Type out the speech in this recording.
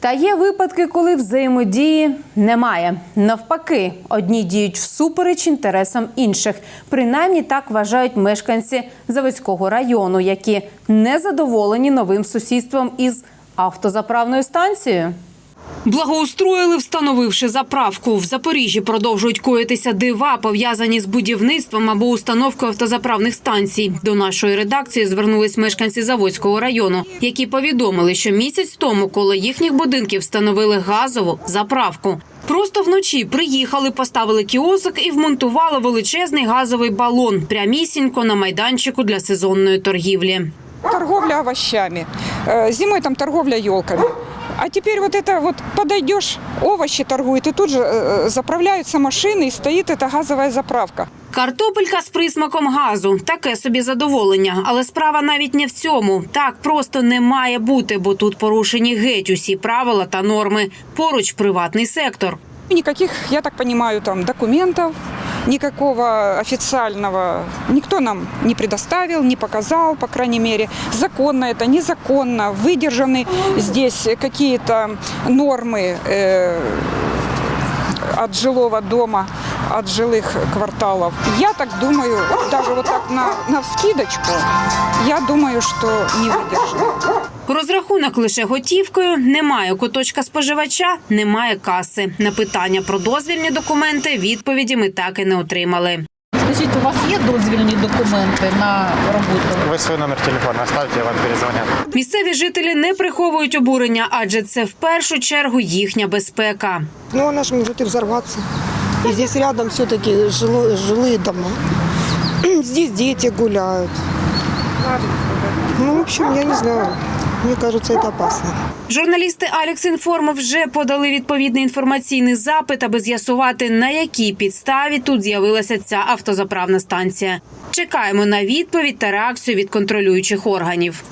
Та є випадки, коли взаємодії немає. Навпаки, одні діють всупереч інтересам інших. Принаймні так вважають мешканці Заводського району, які не задоволені новим сусідством із автозаправною станцією. Благоустроїли, встановивши заправку. В Запоріжжі продовжують коїтися дива, пов'язані з будівництвом або установкою автозаправних станцій. До нашої редакції звернулись мешканці Заводського району, які повідомили, що місяць тому коло їхніх будинків встановили газову заправку. Просто вночі приїхали, поставили кіосик і вмонтували величезний газовий балон прямісінько на майданчику для сезонної торгівлі. торговля овощами. Э, Зимой там торговля елками. А теперь вот это вот подойдешь, овощи торгуют, и тут же э, заправляются машины, и стоит эта газовая заправка. Картопелька з присмаком газу таке собі задоволення, але справа навіть не в цьому. Так просто не має бути, бо тут порушені геть усі правила та норми. Поруч приватний сектор. Никаких, я так понимаю, там документов, никакого официального никто нам не предоставил, не показал, по крайней мере. Законно это, незаконно, выдержаны здесь какие-то нормы э, от жилого дома, от жилых кварталов. Я так думаю, даже вот так на, на вскидочку, я думаю, что не выдержит. Розрахунок лише готівкою, немає куточка споживача, немає каси. На питання про дозвільні документи відповіді ми так і не отримали. Скажіть, у вас є дозвільні документи на роботу? Вы свой номер телефона оставьте, я вам перезвонят. Місцеві жителі не приховують обурення, адже це в першу чергу їхня безпека. Ну, она же может и взорваться. И здесь рядом все-таки жило- жилые дома. Здесь дети гуляют. Ну, в общем, я не знаю. Мне кажется, это опасно. Журналісти Алекс Інформ вже подали відповідний інформаційний запит, аби з'ясувати, на якій підставі тут з'явилася ця автозаправна станція. Чекаємо на відповідь та реакцію від контролюючих органів.